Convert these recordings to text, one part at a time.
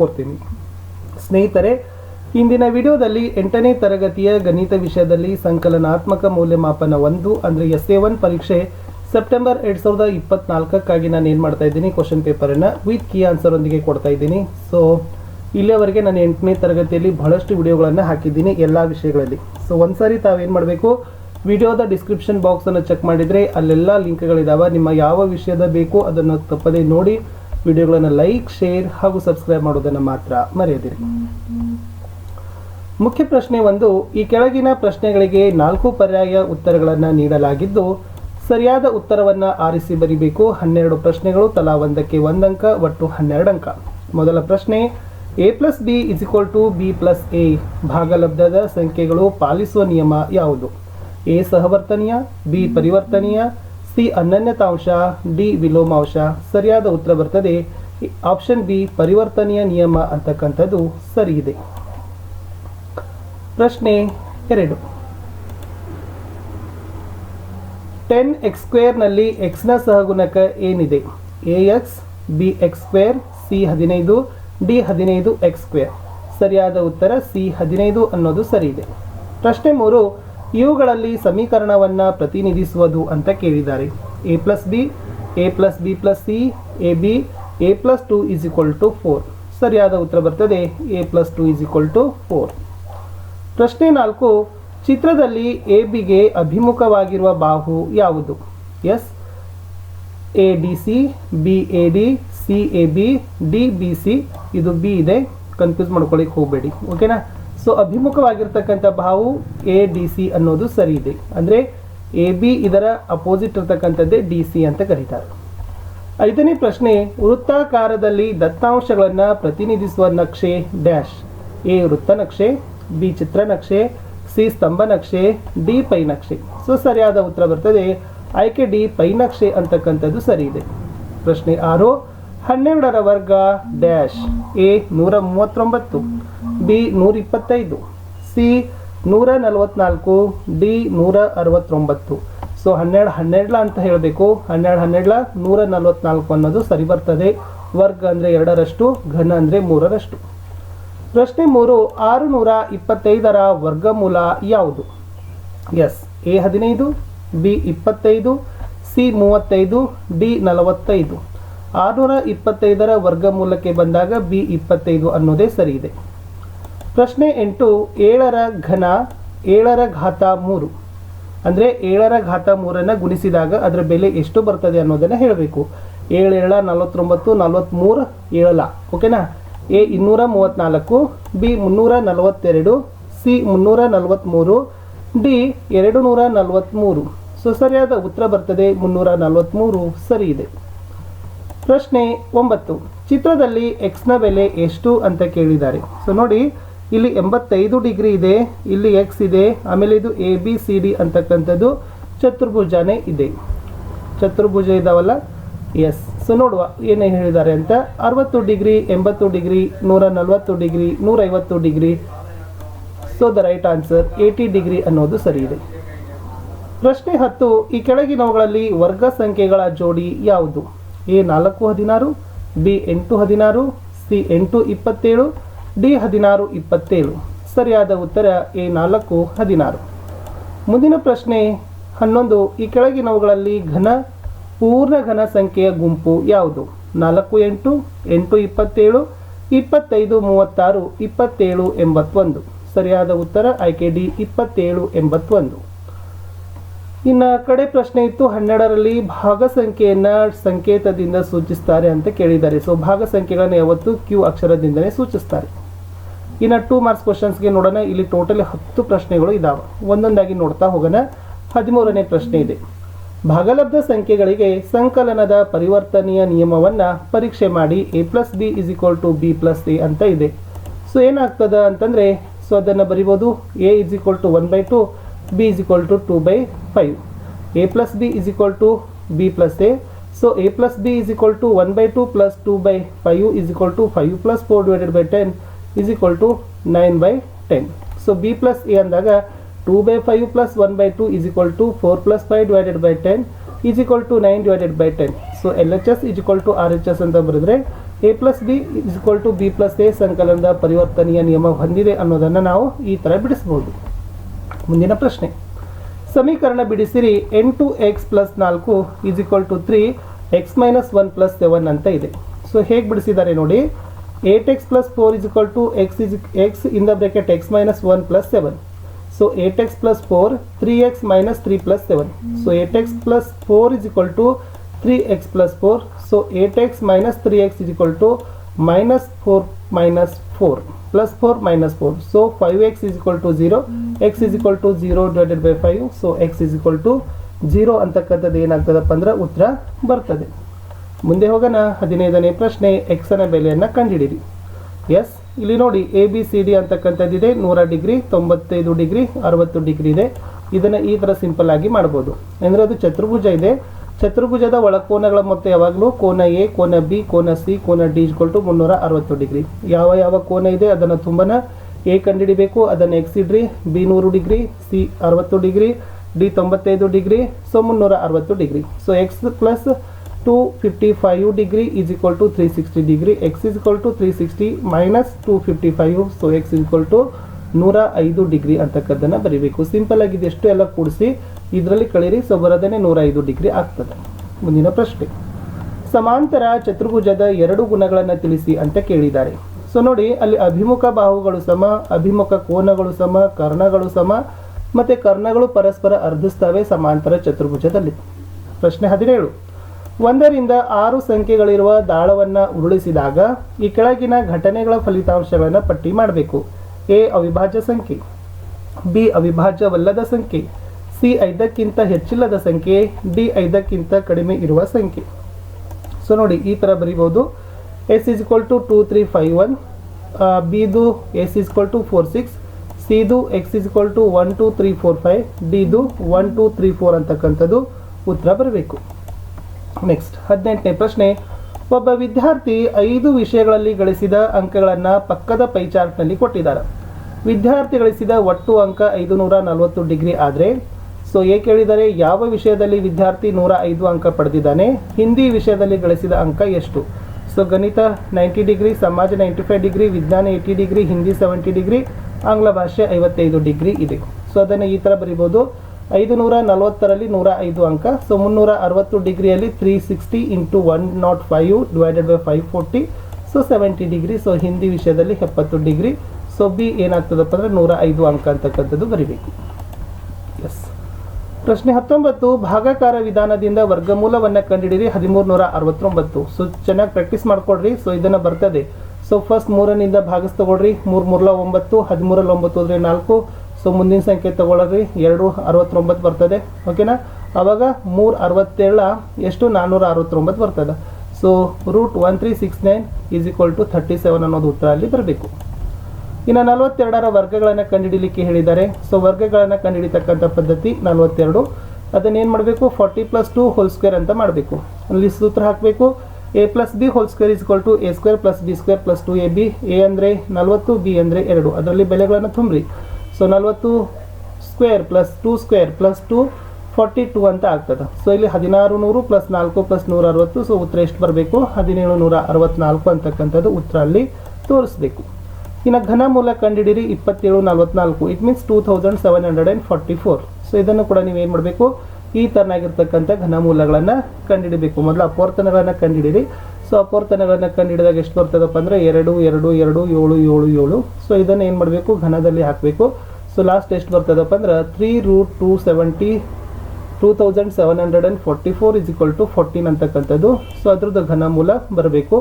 ಕೊಡ್ತೀನಿ. ಸ್ನೇಹಿತರೆ, ಇಂದಿನ ವಿಡಿಯೋದಲ್ಲಿ ಎಂಟನೇ ತರಗತಿಯ ಗಣಿತ ವಿಷಯದಲ್ಲಿ ಸಂಕಲನಾತ್ಮಕ ಮೌಲ್ಯಮಾಪನ ಒಂದು ಅಂದರೆ ಎಸ್ ಎ ಒನ್ ಪರೀಕ್ಷೆ ಸೆಪ್ಟೆಂಬರ್ ಎರಡು ಸಾವಿರದ ಇಪ್ಪತ್ನಾಲ್ಕಕ್ಕಾಗಿ ನಾನು ಏನು ಮಾಡ್ತಾ ಇದ್ದೀನಿ? ಕ್ವಶನ್ ಪೇಪರನ್ನು ವಿತ್ ಕೀ ಆನ್ಸರೊಂದಿಗೆ ಕೊಡ್ತಾ ಇದ್ದೀನಿ. ಸೊ ಇಲ್ಲಿಯವರೆಗೆ ನಾನು ಎಂಟನೇ ತರಗತಿಯಲ್ಲಿ ಬಹಳಷ್ಟು ವಿಡಿಯೋಗಳನ್ನು ಹಾಕಿದ್ದೀನಿ ಎಲ್ಲ ವಿಷಯಗಳಲ್ಲಿ. ಸೊ ಒಂದ್ಸಾರಿ ತಾವೇನು ಮಾಡಬೇಕು? ವಿಡಿಯೋದ ಡಿಸ್ಕ್ರಿಪ್ಷನ್ ಬಾಕ್ಸನ್ನು ಚೆಕ್ ಮಾಡಿದರೆ ಅಲ್ಲೆಲ್ಲ ಲಿಂಕ್ಗಳಿದಾವೆ ನಿಮ್ಮ ಯಾವ ವಿಷಯದ ಬೇಕು ಅದನ್ನು ತಪ್ಪದೇ ನೋಡಿ ವಿಡಿಯೋಗಳನ್ನು ಲೈಕ್, ಶೇರ್ ಹಾಗೂ ಸಬ್ಸ್ಕ್ರೈಬ್ ಮಾಡೋದನ್ನು ಮಾತ್ರ ಮರೆಯದಿರಿ. ಮುಖ್ಯ ಪ್ರಶ್ನೆ ಒಂದು, ಈ ಕೆಳಗಿನ ಪ್ರಶ್ನೆಗಳಿಗೆ ನಾಲ್ಕು ಪರ್ಯಾಯ ಉತ್ತರಗಳನ್ನು ನೀಡಲಾಗಿದ್ದು, ಸರಿಯಾದ ಉತ್ತರವನ್ನು ಆರಿಸಿ ಬರೀಬೇಕು. ಹನ್ನೆರಡು ಪ್ರಶ್ನೆಗಳು, ತಲಾ ಒಂದಕ್ಕೆ ಒಂದಂಕ, ಒಟ್ಟು ಹನ್ನೆರಡು ಅಂಕ ಮೊದಲ ಪ್ರಶ್ನೆ A plus B is equal to B plus A ಭಾಗಲಬ್ಧದ ಸಂಖ್ಯೆಗಳು ಪಾಲಿಸುವ ನಿಯಮ ಯಾವುದು? ಎ ಸಹವರ್ತನೀಯ ಬಿ ಪರಿವರ್ತನೀಯ ಸಿ ಅನನ್ಯತಾಂಶ, ಡಿ ವಿಲೋಮಾಂಶ, ಸರಿಯಾದ ಉತ್ತರ ಬರ್ತದೆ. ಆಪ್ಷನ್ ಬಿ, ಪರಿವರ್ತನೀಯ ನಿಯಮ ಅಂತಕ್ಕಂಥದ್ದು ಸರಿ ಇದೆ ಪ್ರಶ್ನೆ ಎರಡು. ಟೆನ್ ಎಕ್ಸ್ ಸ್ಕ್ವೇರ್ನಲ್ಲಿ ಎಕ್ಸ್ನ ಸಹಗುಣಕ ಏನಿದೆ? A X, B X square, C ಹದಿನೈದು, ಡಿ ಹದಿನೈದು ಎಕ್ಸ್ ಸ್ಕ್ವೇರ್. ಸರಿಯಾದ ಉತ್ತರ ಸಿ ಹದಿನೈದು ಅನ್ನೋದು ಸರಿ ಇದೆ ಪ್ರಶ್ನೆ ಮೂರು. ಇವುಗಳಲ್ಲಿ ಸಮೀಕರಣವನ್ನು ಪ್ರತಿನಿಧಿಸುವುದು ಅಂತ ಕೇಳಿದ್ದಾರೆ. A plus B A plus B plus C A B A plus two is equal to four ಸರಿಯಾದ ಉತ್ತರ ಬರ್ತದೆ A plus two is equal to four ಪ್ರಶ್ನೆ ನಾಲ್ಕು, ಚಿತ್ರದಲ್ಲಿ ಎ ಬಿಗೆ ಅಭಿಮುಖವಾಗಿರುವ ಬಾಹು ಯಾವುದು? S A D C B A D C A B D B C ಇದು ಬಿ ಇದೆ ಕನ್ಫ್ಯೂಸ್ ಮಾಡ್ಕೊಳ್ಳಿಕ್ಕೆ ಹೋಗಬೇಡಿ. ಓಕೆನಾ ಸೊ ಅಭಿಮುಖವಾಗಿರ್ತಕ್ಕಂಥ ಬಾಹು ಎ ಡಿ ಸಿ ಅನ್ನೋದು ಸರಿ ಇದೆ. ಅಂದರೆ ಎ ಬಿ ಇದರ ಅಪೋಸಿಟ್ ಇರ್ತಕ್ಕಂಥದ್ದೇ ಡಿ ಸಿ ಅಂತ ಕರೀತಾರೆ. ಐದನೇ ಪ್ರಶ್ನೆ, ವೃತ್ತಾಕಾರದಲ್ಲಿ ದತ್ತಾಂಶಗಳನ್ನು ಪ್ರತಿನಿಧಿಸುವ ನಕ್ಷೆ ಡ್ಯಾಶ್. ಎ ವೃತ್ತ ನಕ್ಷೆ ಬಿ ಚಿತ್ರ ನಕ್ಷೆ ಸಿ ಸ್ತಂಭ ನಕ್ಷೆ ಡಿ ಪೈ ನಕ್ಷೆ. ಸೊ ಸರಿಯಾದ ಉತ್ತರ ಬರ್ತದೆ. ಆಯ್ಕೆ ಡಿ ಪೈ ನಕ್ಷೆ ಅಂತಕ್ಕಂಥದ್ದು ಸರಿ ಇದೆ. ಪ್ರಶ್ನೆ ಆರು, ಹನ್ನೆರಡರ ವರ್ಗ ಡ್ಯಾಶ್ ಎ ನೂರ ಮೂವತ್ತೊಂಬತ್ತು. ಬಿ ನೂರ ಇಪ್ಪತ್ತೈದು ಸಿ ನೂರ ನಲವತ್ನಾಲ್ಕು ಡಿ ನೂರ ಅರವತ್ತೊಂಬತ್ತು ಸೊ ಹನ್ನೆರಡು ಹನ್ನೆರಡ್ಲ ಅಂತ ಹೇಳಬೇಕು. ಹನ್ನೆರಡು ಹನ್ನೆರಡ್ಲ ನೂರ ನಲವತ್ನಾಲ್ಕು ಅನ್ನೋದು ಸರಿ ಬರ್ತದೆ. ವರ್ಗ ಅಂದರೆ ಎರಡರಷ್ಟು, ಘನ ಅಂದರೆ ಮೂರರಷ್ಟು. ಪ್ರಶ್ನೆ ಮೂರು ಆರು ನೂರ ಇಪ್ಪತ್ತೈದರ ವರ್ಗಮೂಲ ಯಾವುದು? ಎಸ್, ಎ ಹದಿನೈದು, ಬಿ ಇಪ್ಪತ್ತೈದು, ಸಿ ಮೂವತ್ತೈದು, ಡಿ ನಲವತ್ತೈದು. ಆರುನೂರ ಇಪ್ಪತ್ತೈದರ ವರ್ಗಮೂಲಕ್ಕೆ ಬಂದಾಗ ಬಿ ಇಪ್ಪತ್ತೈದು ಅನ್ನೋದೇ ಸರಿ ಇದೆ. ಪ್ರಶ್ನೆ ಎಂಟು, ಏಳರ ಘನ, ಏಳರ ಘಾತ ಮೂರು. ಅಂದರೆ ಏಳರ ಘಾತ ಮೂರನ್ನು ಗುಣಿಸಿದಾಗ ಅದರ ಬೆಲೆ ಎಷ್ಟು ಬರ್ತದೆ ಅನ್ನೋದನ್ನು ಹೇಳಬೇಕು. ಏಳು ಏಳ, ನಲವತ್ತೊಂಬತ್ತು ನಲವತ್ತ್ಮೂರು ಏಳಲ. ಓಕೆನಾ? ಎ ಇನ್ನೂರ ಮೂವತ್ತ್ನಾಲ್ಕು ಬಿ ಮುನ್ನೂರ ನಲವತ್ತೆರಡು, ಸಿ ಮುನ್ನೂರ ನಲವತ್ತ್ಮೂರು ಡಿ ಎರಡು ನೂರ ನಲವತ್ತ್ಮೂರು ಸೊ, ಸರಿಯಾದ ಉತ್ತರ ಬರ್ತದೆ, ಮುನ್ನೂರ ನಲವತ್ತ್ಮೂರು ಸರಿ ಇದೆ. ಪ್ರಶ್ನೆ ಒಂಬತ್ತು. ಚಿತ್ರದಲ್ಲಿ ಎಕ್ಸ್ನ ಬೆಲೆ ಎಷ್ಟು ಅಂತ ಕೇಳಿದ್ದಾರೆ. ಸೊ, ನೋಡಿ ಇಲ್ಲಿ ಎಂಬತ್ತೈದು ಡಿಗ್ರಿ ಇದೆ, ಇಲ್ಲಿ ಎಕ್ಸ್ ಇದೆ, ಆಮೇಲೆ ಇದು ಎ ಬಿ ಸಿ ಡಿ ಅಂತಕ್ಕಂಥದ್ದು ಚತುರ್ಭುಜನೇ ಇದೆ. ಚತುರ್ಭುಜ ಇದಾವಲ್ಲ? ಎಸ್ ಸೊ ನೋಡುವ ಏನೇ ಹೇಳಿದ್ದಾರೆ ಅಂತ. ಅರವತ್ತು ಡಿಗ್ರಿ, ಎಂಬತ್ತು ಡಿಗ್ರಿ ನೂರ ನಲವತ್ತು ಡಿಗ್ರಿ, ನೂರೈವತ್ತು degree. So the right answer eighty degree ಅನ್ನೋದು ಸರಿ ಇದೆ. ಪ್ರಶ್ನೆ ಹತ್ತು, ಈ ಕೆಳಗಿನವುಗಳಲ್ಲಿ ವರ್ಗ ಸಂಖ್ಯೆಗಳ ಜೋಡಿ ಯಾವುದು? ಎ ನಾಲ್ಕು ಹದಿನಾರು ಬಿ ಎಂಟು ಹದಿನಾರು ಸಿ ಎಂಟು ಇಪ್ಪತ್ತೇಳು ಡಿ ಹದಿನಾರು ಇಪ್ಪತ್ತೇಳು. ಸರಿಯಾದ ಉತ್ತರ ಎ ನಾಲ್ಕು ಹದಿನಾರು. ಮುಂದಿನ ಪ್ರಶ್ನೆ ಹನ್ನೊಂದು. ಈ ಕೆಳಗಿನವುಗಳಲ್ಲಿ ಘನ, ಪೂರ್ಣ ಘನ ಸಂಖ್ಯೆಯ ಗುಂಪು ಯಾವುದು? ನಾಲ್ಕು, ಎಂಟು ಎಂಟು, ಇಪ್ಪತ್ತೇಳು, ಇಪ್ಪತ್ತೈದು, ಮೂವತ್ತಾರು, ಇಪ್ಪತ್ತೇಳು, ಎಂಬತ್ತೊಂದು. ಸರಿಯಾದ ಉತ್ತರ ಆಯ್ಕೆ ಡಿ, ಇಪ್ಪತ್ತೇಳು, ಎಂಬತ್ತೊಂದು. ಇನ್ನು ಕಡೆ ಪ್ರಶ್ನೆ ಇತ್ತು, ಹನ್ನೆರಡರಲ್ಲಿ ಭಾಗ ಸಂಖ್ಯೆಯನ್ನು ಸಂಕೇತದಿಂದ ಸೂಚಿಸ್ತಾರೆ ಅಂತ ಕೇಳಿದ್ದಾರೆ. ಸೊ ಭಾಗ ಸಂಖ್ಯೆಗಳನ್ನು ಯಾವತ್ತು ಕ್ಯೂ ಅಕ್ಷರದಿಂದಲೇ ಸೂಚಿಸ್ತಾರೆ. ಇನ್ನು ಟೂ ಮಾರ್ಕ್ಸ್ ಕ್ವಶನ್ಸ್ಗೆ ನೋಡೋಣ. ಇಲ್ಲಿ ಟೋಟಲ್ ಹತ್ತು ಪ್ರಶ್ನೆಗಳು ಇದಾವೆ. ಒಂದೊಂದಾಗಿ ನೋಡ್ತಾ ಹೋಗೋಣ. ಹದಿಮೂರನೇ ಪ್ರಶ್ನೆ ಇದೆ. ಭಾಗಲಬ್ಧ ಸಂಖ್ಯೆಗಳಿಗೆ ಸಂಕಲನದ ಪರಿವರ್ತನೆಯ ನಿಯಮವನ್ನು ಪರೀಕ್ಷೆ ಮಾಡಿ A plus B is equal to B plus A ಅಂತ ಇದೆ. ಸೊ ಏನಾಗ್ತದೆ ಅಂತಂದರೆ ಸೊ ಅದನ್ನು ಬರಿಬೋದು. A is equal to one by two B is equal to two by five A plus B is equal to B plus A so A plus B is equal to one by two plus two by five is equal to five plus four divided by ten is equal to nine by ten so B plus A ಅಂದಾಗ two by five plus one by two is equal to four plus five divided by ten is equal to nine divided by ten so L H S is equal to R H S ಅಂತ ಬರೆದ್ರೆ A plus B is equal to B plus A ಸಂಕಲನದ ಪರಿವರ್ತನೆಯ ನಿಯಮ ಹೊಂದಿದೆ ಅನ್ನೋದನ್ನು ನಾವು ಈ ಥರ ಬಿಡಿಸ್ಬೋದು. ಮುಂದಿನ ಪ್ರಶ್ನೆ. ಸಮೀಕರಣ ಬಿಡಿಸಿರಿ. ಎಂಟು ಎಕ್ಸ್ ಪ್ಲಸ್ ನಾಲ್ಕು is equal to three X minus one plus seven ಅಂತ ಇದೆ. ಸೊ ಹೇಗೆ ಬಿಡಿಸಿದ್ದಾರೆ ನೋಡಿ. Eight X plus four is equal to X is X in the bracket X minus one plus seven so eight X plus four three X minus three plus seven so eight X plus four is equal to three X plus four so eight X minus three X is equal to minus four minus four plus four minus four so five X is equal to zero X is equal to zero divided by five so X is equal to zero ಅಂತಕ್ಕಂಥದ್ದು ಏನಾಗ್ತದಪ್ಪ ಅಂದ್ರೆ ಉತ್ತರ ಬರ್ತದೆ. ಮುಂದೆ ಹೋಗೋಣ. ಹದಿನೈದನೇ ಪ್ರಶ್ನೆ ಎಕ್ಸನ ಬೆಲೆಯನ್ನು ಕಂಡುಹಿಡಿರಿ ಎಸ್ ಇಲ್ಲಿ ನೋಡಿ ಎ ಬಿ ಸಿ ಡಿ ಅಂತಕ್ಕಂಥದ್ದಿದೆ ನೂರ ಡಿಗ್ರಿ, ತೊಂಬತ್ತೈದು ಡಿಗ್ರಿ, ಅರವತ್ತು ಡಿಗ್ರಿ ಇದೆ. ಇದನ್ನು ಈ ಥರ ಸಿಂಪಲ್ ಆಗಿ ಮಾಡ್ಬೋದು. ಅಂದರೆ ಅದು ಚತುರ್ಭುಜ ಇದೆ. ಚತುರ್ಭುಜದ ಒಳಕೋನಗಳ ಮೊತ್ತ ಯಾವಾಗಲೂ ಕೋನ ಎ ಕೋನ ಬಿ ಕೋನ ಸಿ ಕೋನ ಡಿ ಇಸ್ಕೊಲ್ ಟು ಮುನ್ನೂರ ಅರವತ್ತು ಡಿಗ್ರಿ. ಯಾವ ಯಾವ ಕೋನ ಇದೆ ಅದನ್ನು ತುಂಬನ ಎ ಕಂಡುಹಿಡಿಬೇಕು ಅದನ್ನು ಎಕ್ಸ್ ಇಡ್ರಿ. ಬಿ ನೂರು ಡಿಗ್ರಿ ಸಿ ಅರವತ್ತು ಡಿಗ್ರಿ ಡಿ ತೊಂಬತ್ತೈದು ಡಿಗ್ರಿ ಸೊ ಮುನ್ನೂರ ಅರವತ್ತು degree. So X plus two fifty five degree is equal to three sixty degree X is equal to three sixty minus two fifty five so X is equal to ನೂರ ಐದು degree ಅಂತಕ್ಕದ್ದನ್ನು ಬರೀಬೇಕು. Simple ಆಗಿದೆ. ಎಷ್ಟು ಎಲ್ಲ ಕೂಡಿಸಿ? ಇದರಲ್ಲಿ ಕಳೀರಿ. So ಬರೋದೇ ನೂರ ಐದು ಡಿಗ್ರಿ ಆಗ್ತದೆ. ಮುಂದಿನ ಪ್ರಶ್ನೆ. ಸಮಾಂತರ ಚತುರ್ಭುಜದ ಎರಡು ಗುಣಗಳನ್ನು ತಿಳಿಸಿ ಅಂತ ಕೇಳಿದ್ದಾರೆ. ಸೊ ನೋಡಿ, ಅಲ್ಲಿ ಅಭಿಮುಖ ಬಾಹುಗಳು ಸಮ, ಅಭಿಮುಖ ಕೋನಗಳು ಸಮ, ಕರ್ಣಗಳು ಸಮ, ಮತ್ತು ಕರ್ಣಗಳು ಪರಸ್ಪರ ಅರ್ಧಿಸ್ತವೆ ಸಮಾಂತರ ಚತುರ್ಭುಜದಲ್ಲಿ. ಪ್ರಶ್ನೆ ಹದಿನೇಳು. ಒಂದರಿಂದ ಆರು ಸಂಖ್ಯೆಗಳಿರುವ ದಾಳವನ್ನು ಉರುಳಿಸಿದಾಗ ಈ ಕೆಳಗಿನ ಘಟನೆಗಳ ಫಲಿತಾಂಶವನ್ನು ಪಟ್ಟಿ ಮಾಡಬೇಕು. ಎ, ಅವಿಭಾಜ್ಯ ಸಂಖ್ಯೆ. ಬಿ, ಅವಿಭಾಜ್ಯವಲ್ಲದ ಸಂಖ್ಯೆ. ಸಿ, ಐದಕ್ಕಿಂತ ಹೆಚ್ಚಿಲ್ಲದ ಸಂಖ್ಯೆ. ಡಿ, ಐದಕ್ಕಿಂತ ಕಡಿಮೆ ಇರುವ ಸಂಖ್ಯೆ. ಸೊ ನೋಡಿ, ಈ ಥರ ಬರಿಬೋದು. S is equal to two, three, five, one. ಬಿದು S is equal to four, six. Siddu X is equal to one, two, three, four, five. ಡಿದು one, two, three, four ಅಂತಕ್ಕಂಥದ್ದು ಉತ್ತರ ಬರಬೇಕು. ನೆಕ್ಸ್ಟ್ ಹದಿನೆಂಟನೇ ಪ್ರಶ್ನೆ. ಒಬ್ಬ ವಿದ್ಯಾರ್ಥಿ ಐದು ವಿಷಯಗಳಲ್ಲಿ ಗಳಿಸಿದ ಅಂಕಗಳನ್ನು ಪಕ್ಕದ ಪೈಚಾರ್ಟ್ನಲ್ಲಿ ಕೊಟ್ಟಿದ್ದಾರೆ ವಿದ್ಯಾರ್ಥಿ ಗಳಿಸಿದ ಒಟ್ಟು ಅಂಕ ಐದು ನೂರ ನಲವತ್ತು ಡಿಗ್ರಿ ಆದರೆ, ಸೊ ಏಕೆ ಹೇಳಿದರೆ, ಯಾವ ವಿಷಯದಲ್ಲಿ ವಿದ್ಯಾರ್ಥಿ ನೂರ ಐದು ಅಂಕ ಪಡೆದಿದ್ದಾನೆ, ಹಿಂದಿ ವಿಷಯದಲ್ಲಿ ಗಳಿಸಿದ ಅಂಕ ಎಷ್ಟು? ಸೊ ಗಣಿತ ನೈಂಟಿ ಡಿಗ್ರಿ, ಸಮಾಜ ನೈಂಟಿ ಫೈವ್ ಡಿಗ್ರಿ, ವಿಜ್ಞಾನ eighty degree, Hindi seventy degree, ಆಂಗ್ಲ ಭಾಷೆ ಐವತ್ತೈದು ಡಿಗ್ರಿ ಇದೆ. ಸೊ ಅದನ್ನು ಈ ಥರ ಬರಿಬೋದು. ಐದು ನೂರ ನಲವತ್ತರಲ್ಲಿ ನೂರ ಐದು ಅಂಕ. ಸೊ ಮುನ್ನೂರ ಅರವತ್ತು ಡಿಗ್ರಿಯಲ್ಲಿ three sixty into one nought five divided by five forty so seventy degree. So Hindi ವಿಷಯದಲ್ಲಿ ಎಪ್ಪತ್ತು ಡಿಗ್ರಿ. ಸೊ ಬಿ ಏನಾಗ್ತದಪ್ಪ ಅಂದರೆ ನೂರ ಐದು ಅಂಕ ಅಂತಕ್ಕಂಥದ್ದು ಬರೀಬೇಕು. ಎಸ್ ಪ್ರಶ್ನೆ ಹತ್ತೊಂಬತ್ತು, ಭಾಗಾಕಾರ ವಿಧಾನದಿಂದ ವರ್ಗಮೂಲವನ್ನು ಕಂಡುಹಿಡಿರಿ ಹದಿಮೂರು ನೂರ ಅರವತ್ತೊಂಬತ್ತು ಸೊ ಚೆನ್ನಾಗಿ ಪ್ರಾಕ್ಟೀಸ್ ಮಾಡಿಕೊಡ್ರಿ. ಸೊ ಇದನ್ನು ಬರ್ತದೆ. ಸೊ ಫಸ್ಟ್ ಮೂರನಿಂದ ಭಾಗಿಸ್ ತಗೊಳ್ರಿ ಮೂರು ಮೂರಲ ಒಂಬತ್ತು ಹದಿಮೂರಲ್ಲಿ ಒಂಬತ್ತು ಅಂದರೆ ನಾಲ್ಕು. ಸೊ ಮುಂದಿನ ಸಂಖ್ಯೆ ತಗೊಳ್ರಿ ಎರಡು ಅರವತ್ತೊಂಬತ್ತು ಬರ್ತದೆ. ಓಕೆನಾ ಅವಾಗ ಮೂರು ಅರವತ್ತೇಳ ಎಷ್ಟು? ನಾನ್ನೂರ ಅರವತ್ತೊಂಬತ್ತು ಬರ್ತದೆ. So root one three six nine is equal to thirty seven ಅನ್ನೋದು ಉತ್ತರ ಅಲ್ಲಿ ಬರಬೇಕು. ಇನ್ನು ನಲವತ್ತೆರಡರ ವರ್ಗಗಳನ್ನು ಕಂಡುಹಿಡಲಿಕ್ಕೆ ಹೇಳಿದ್ದಾರೆ. ಸೊ ವರ್ಗಗಳನ್ನು ಕಂಡುಹಿಡಿತಕ್ಕಂಥ ಪದ್ಧತಿ ನಲವತ್ತೆರಡು. ಅದನ್ನೇನು ಮಾಡಬೇಕು? Forty plus two whole square ಅಂತ ಮಾಡಬೇಕು. ಅಲ್ಲಿ ಸೂತ್ರ ಹಾಕಬೇಕು. A plus B whole square is equal to A square plus B square plus two A B A ಅಂದರೆ ನಲವತ್ತು ಬಿ ಅಂದರೆ ಎರಡು. ಅದರಲ್ಲಿ ಬೆಲೆಗಳನ್ನು ತುಂಬ್ರಿ. ಸೊ ನಲವತ್ತು square plus two square plus two forty two ಅಂತ ಆಗ್ತದೆ. ಸೊ ಇಲ್ಲಿ ಹದಿನಾರು ನೂರು ಪ್ಲಸ್ ನಾಲ್ಕು ಪ್ಲಸ್ ನೂರ ಅರವತ್ತು ಸೊ ಉತ್ತರ ಎಷ್ಟು ಬರಬೇಕು? ಹದಿನೇಳು ನೂರ ಅರವತ್ನಾಲ್ಕು ಅಂತಕ್ಕಂಥದ್ದು ಉತ್ತರ ಅಲ್ಲಿ ತೋರಿಸ್ಬೇಕು. ಇನ್ನು ಘನ ಮೂಲ ಕಂಡಿಡಿರಿ ಇಪ್ಪತ್ತೇಳು, ನಲ್ವತ್ನಾಲ್ಕು. It means two thousand seven hundred and forty four so ಇದನ್ನು ಕೂಡ ನೀವು ಏನು ಮಾಡಬೇಕು? ಈ ಥರನಾಗಿರ್ತಕ್ಕಂಥ ಘನಮೂಲಗಳನ್ನು ಕಂಡುಹಿಡಬೇಕು. ಮೊದಲು ಅಪವರ್ತನಗಳನ್ನು ಕಂಡುಹಿಡಿರಿ ಸೊ ಅಪವರ್ತನಗಳನ್ನು ಕಂಡುಹಿಡಿದಾಗ ಎಷ್ಟು ಬರ್ತದಪ್ಪ ಅಂದರೆ ಎರಡು ಎರಡು ಎರಡು, ಏಳು ಏಳು ಏಳು. ಸೊ ಇದನ್ನು ಏನು ಮಾಡಬೇಕು? ಘನದಲ್ಲಿ ಹಾಕಬೇಕು. ಸೊ ಲಾಸ್ಟ್ ಎಷ್ಟು ಬರ್ತದಪ್ಪ ಅಂದ್ರೆ three root two seventy two thousand seven hundred and forty four is equal to fourteen ಅಂತಕ್ಕಂಥದ್ದು. ಸೊ ಅದ್ರದ್ದು ಘನಮೂಲ ಬರಬೇಕು.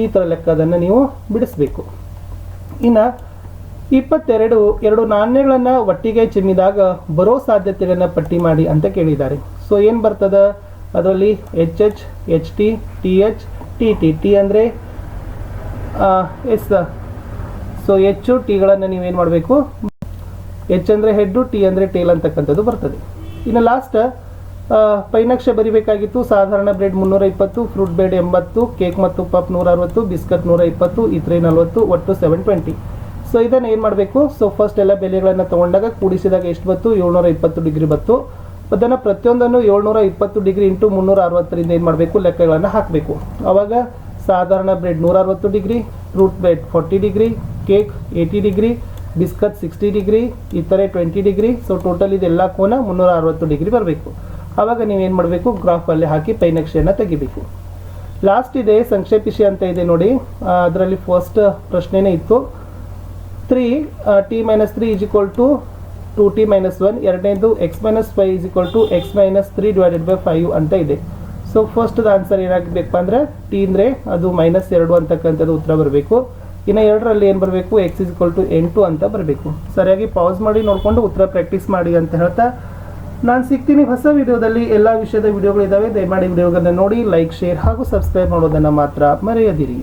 ಈ ಥರ ಲೆಕ್ಕದನ್ನು ನೀವು ಬಿಡಿಸ್ಬೇಕು. ಇನ್ನು ಇಪ್ಪತ್ತೆರಡು, ಎರಡು ನಾಣ್ಯಗಳನ್ನು ಒಟ್ಟಿಗೆ ಚಿಮ್ಮಿದಾಗ ಬರೋ ಸಾಧ್ಯತೆಗಳನ್ನು ಪಟ್ಟಿ ಮಾಡಿ ಅಂತ ಕೇಳಿದ್ದಾರೆ. ಸೊ ಏನು ಬರ್ತದೆ? ಅದರಲ್ಲಿ H H H T T H T T T ಅಂದರೆ ಎಸ್ ಸೊ ಹೆಚ್ಚು ಟಿಗಳನ್ನು ನೀವೇನು ಮಾಡಬೇಕು? ಎಚ್ ಅಂದರೆ ಹೆಡ್ಡು ಟಿ ಅಂದರೆ ಟೇಲ್ ಅಂತಕ್ಕಂಥದ್ದು ಬರ್ತದೆ. ಇನ್ನು ಲಾಸ್ಟ್ ಪೈನಕ್ಷೆ ಬರಿಬೇಕಾಗಿತ್ತು. ಸಾಧಾರಣ ಬ್ರೆಡ್ ಮುನ್ನೂರ ಇಪ್ಪತ್ತು ಫ್ರೂಟ್ ಬ್ರೆಡ್ ಎಂಬತ್ತು ಕೇಕ್ ಮತ್ತು ಪಪ್ ನೂರ ಅರವತ್ತು ಬಿಸ್ಕತ್ ನೂರ ಇಪ್ಪತ್ತು ಇತರೆ ನಲವತ್ತು, ಒಟ್ಟು ಸೆವೆನ್ ಟ್ವೆಂಟಿ ಸೊ ಇದನ್ನು ಏನು ಮಾಡಬೇಕು? ಸೊ ಫಸ್ಟ್ ಎಲ್ಲ ಬೆಲೆಗಳನ್ನು ತೊಗೊಂಡಾಗ ಕೂಡಿಸಿದಾಗ ಎಷ್ಟು ಬತ್ತು? ಏಳ್ನೂರ ಇಪ್ಪತ್ತು ಡಿಗ್ರಿ ಬತ್ತು. ಅದನ್ನು ಪ್ರತಿಯೊಂದನ್ನು ಏಳ್ನೂರ ಇಪ್ಪತ್ತು ಡಿಗ್ರಿ ಇಂಟು ಮುನ್ನೂರ ಅರವತ್ತರಿಂದ ಏನು ಮಾಡಬೇಕು? ಲೆಕ್ಕಗಳನ್ನು ಹಾಕಬೇಕು. ಅವಾಗ ಸಾಧಾರಣ ಬ್ರೆಡ್ ನೂರ ಅರವತ್ತು degree, root bread forty degree, cake eighty degree, biscuit sixty degree, ಇತರೆ ಟ್ವೆಂಟಿ ಡಿಗ್ರಿ, ಸೊ ಟೋಟಲ್ ಇದೆಲ್ಲ ಕೋನ ಮುನ್ನೂರ ಅರವತ್ತು ಡಿಗ್ರಿ ಬರಬೇಕು. ಆವಾಗ ನೀವೇನು ಮಾಡಬೇಕು? ಗ್ರಾಫಲ್ಲಿ ಹಾಕಿ ಪೈ ನಕ್ಷೆಯನ್ನು ತೆಗಿಬೇಕು. ಲಾಸ್ಟ್ ಇದೆ ಸಂಕ್ಷೇಪಿಸಿ ಅಂತ ಇದೆ ನೋಡಿ. ಅದರಲ್ಲಿ ಫಸ್ಟ್ ಪ್ರಶ್ನೆನೇ ಇತ್ತು. Three T minus three is equal to two T minus one ಎರಡನೇದು X minus five is equal to X minus three divided by five ಅಂತ ಇದೆ. ಸೊ ಫಸ್ಟ್ದು ಆನ್ಸರ್ ಏನಾಗಬೇಕಪ್ಪ ಅಂದರೆ ಟಿ ಅಂದರೆ ಅದು ಮೈನಸ್ ಎರಡು ಅಂತಕ್ಕಂಥದ್ದು ಉತ್ತರ ಬರಬೇಕು. ಇನ್ನು ಎರಡರಲ್ಲಿ ಏನು ಬರಬೇಕು? ಎಕ್ಸ್ ಇಸ್ ಈಕ್ವಲ್ ಟು ಎಂಟು ಅಂತ ಬರಬೇಕು. ಸರಿಯಾಗಿ ಪಾಸ್ ಮಾಡಿ ನೋಡಿಕೊಂಡು ಉತ್ತರ ಪ್ರಾಕ್ಟೀಸ್ ಮಾಡಿ ಅಂತ ಹೇಳ್ತಾ, ನಾನು ಸಿಗ್ತೀನಿ ಹೊಸ ವಿಡಿಯೋದಲ್ಲಿ. ಎಲ್ಲ ವಿಷಯದ ವಿಡಿಯೋಗಳಿದ್ದಾವೆ ದಯಮಾಡಿ ವಿಡಿಯೋಗಳನ್ನ ನೋಡಿ ಲೈಕ್ ಶೇರ್ ಹಾಗೂ ಸಬ್ಸ್ಕ್ರೈಬ್ ಮಾಡೋದನ್ನು ಮಾತ್ರ ಮರೆಯದಿರಿ.